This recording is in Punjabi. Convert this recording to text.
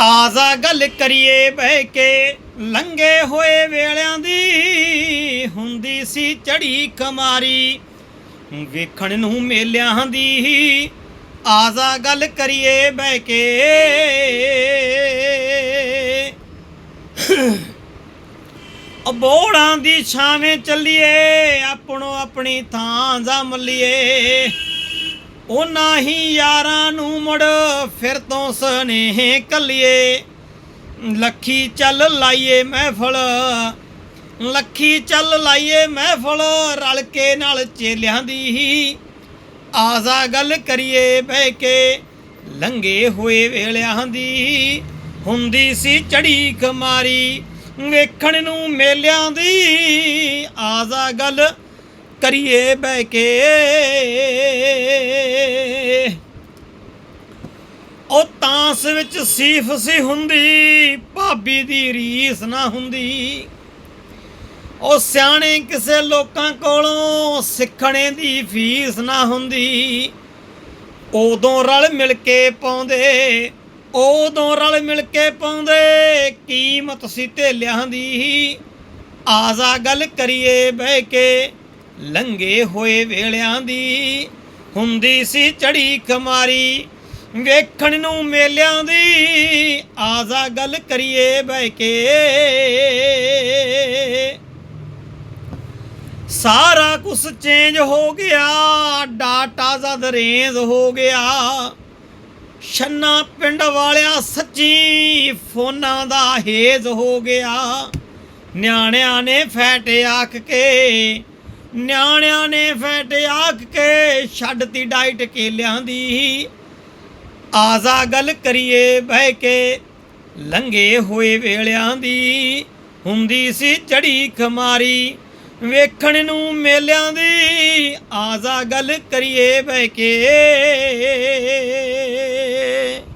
ਆਜ਼ਾ ਗੱਲ ਕਰੀਏ ਬਹਿ ਕੇ ਲੰਗੇ ਹੋਏ ਵੇਲਿਆਂ ਦੀ ਹੁੰਦੀ ਸੀ ਚੜੀ ਖਮਾਰੀ। ਵੇਖਣ ਨੂੰ ਮੇਲਿਆਂ ਦੀ ਆਜ਼ਾ ਗੱਲ ਕਰੀਏ ਬਹਿ ਕੇ। ਅਬੋੜਾਂ ਦੀ ਛਾਵੇਂ ਚੱਲੀਏ, ਆਪਣੋ ਆਪਣੀ ਥਾਂ ਜਾ ਮੱਲੀਏ। ਉਹਨਾਂ ਹੀ ਯਾਰਾਂ ਨੂੰ ਮੁੜ ਫਿਰ ਤੋਂ ਸਨੇਹ ਕੱਲੀਏ ਲੱਖੀ ਚੱਲ ਲਾਈਏ ਮਹਿਫਲ, ਲੱਖੀ ਚੱਲ ਲਾਈਏ ਮਹਿਫਲ, ਰਲ ਕੇ ਨਾਲ ਚੇਲਿਆਂ ਦੀ ਆਜ਼ਾ ਗੱਲ ਕਰੀਏ ਬਹਿ ਕੇ। ਲੰਗੇ ਹੋਏ ਵੇਲਿਆਂ ਦੀ ਹੁੰਦੀ ਸੀ ਚੜੀ ਖਮਾਰੀ, ਵੇਖਣ ਨੂੰ ਮੇਲਿਆਂ ਦੀ ਆਜ਼ਾ ਗੱਲ ਕਰੀਏ ਬਹਿ ਕੇ। ਉਹ ਤਾਂਸ ਵਿੱਚ ਸੀਫ ਸੀ ਹੁੰਦੀ, ਭਾਬੀ ਦੀ ਰੀਸ ਨਾ ਹੁੰਦੀ। ਉਹ ਸਿਆਣੇ ਕਿਸੇ ਲੋਕਾਂ ਕੋਲੋਂ ਸਿੱਖਣੇ ਦੀ ਫੀਸ ਨਾ ਹੁੰਦੀ। ਉਦੋਂ ਰਲ ਮਿਲ ਕੇ ਪਾਉਂਦੇ, ਉਦੋਂ ਰਲ ਮਿਲ ਕੇ ਪਾਉਂਦੇ, ਕੀਮਤ ਸੀ ਧੇਲਿਆਂ ਦੀ। ਆਜ਼ਾ ਗੱਲ ਕਰੀਏ ਬਹਿ ਕੇ ਲੰਗੇ ਹੋਏ ਵੇਲਿਆਂ ਦੀ। ਹੁੰਦੀ ਸੀ ਚੜੀ ਖਮਾਰੀ ਵੇਖਣ ਨੂੰ ਮੇਲਿਆਂ ਦੀ ਆਜ਼ਾ ਗੱਲ ਕਰੀਏ ਬਹਿ ਕੇ। ਸਾਰਾ ਕੁਝ ਚੇਂਜ ਹੋ ਗਿਆ ਡਾਟਾ ਜਦ ਰੇਂਜ ਹੋ ਗਿਆ। ਛੰਨਾ ਪਿੰਡ ਵਾਲਿਆ ਸੱਚੀ ਫੋਨਾਂ ਦਾ ਹੇਜ਼ ਹੋ ਗਿਆ। ਨਿਆਣਿਆਂ ਨੇ ਫੈਟ ਆਖ ਕੇ, ਨਿਆਣਿਆਂ ਨੇ ਫੈਟ ਆਖ ਕੇ, ਛੱਡਤੀ ਡਾਈਟ ਕੇਲਿਆਂ ਦੀ। ਆਜ਼ਾ ਗੱਲ ਕਰੀਏ ਬਹਿ ਕੇ ਲੰਗੇ ਹੋਏ ਵੇਲਿਆਂ ਦੀ, ਹੁੰਦੀ ਸੀ ਚੜੀ ਖਮਾਰੀ, ਵੇਖਣ ਨੂੰ ਮੇਲਿਆਂ ਦੀ, ਆਜ਼ਾ ਗੱਲ ਕਰੀਏ ਬਹਿ ਕੇ।